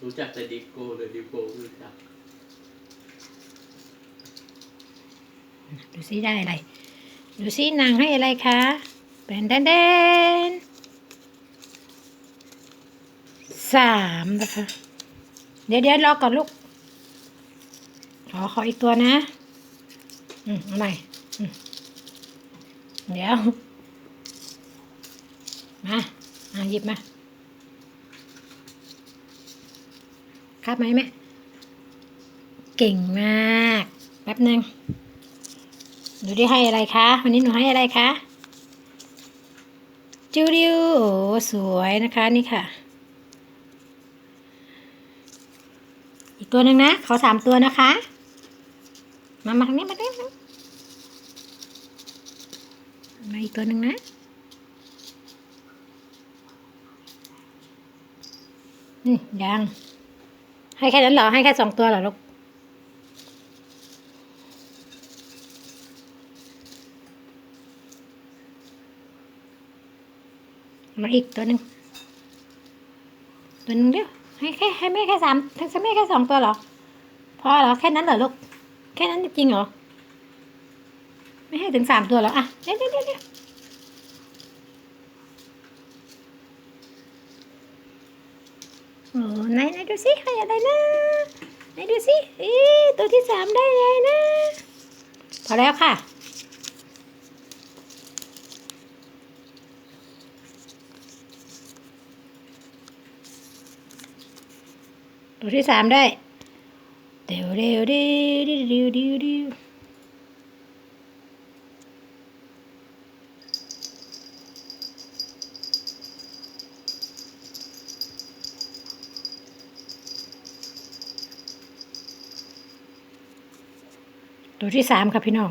รู้จักแต่ดิโก้เลยดิโก้รู้จักดูซิได้อะไร ดูซินางให้อะไรคะแบนแดนแดนสามนะคะ เดี๋ยวเดี๋ยวรอก่อนลูก ขอขออีกตัวนะ อืมเอาใหม่เดี๋ยว มา หยิบมาครับไหมแม่เก่งมาก แป๊บหนึ่งหนูได้ให้อะไรคะ วันนี้หนูให้อะไรคะจูดิวโอ้สวยนะคะนี่ค่ะ อีกตัวหนึ่งนะ ขอสามตัวนะคะ มามาทางนี้มาทางนี้มาอีกตัวหนึ่งนะ อืมยัง ให้แค่นั้นเหรอ ให้แค่สองตัวเหรอลูกมาอีกตัวหนึ่งตัวหนึ่งเดียวให้แค่ให้แม่แค่สามให้งแม่แค่สองตัวเหรอ พอเหรอแค่นั้นเหรอลูก แค่นั้นจริงเหรอ ไม่ให้ถึงสามตัวเหรออะเดี๋ยวเดี๋ยวเดี๋ยวเดี๋ยว โอ้ไหนไหนดูสิให้อะไรนะไหนดูสิเอ๊ตัวที่สามได้เลยนะ พอแล้วค่ะ ตัวที่สามได้เดี๋ยวเดี๋ยวเดี๋ยวเดี๋ยวเดี๋ยวเดี๋ยวเดี๋ยว ตัวที่สามครับพี่น้อง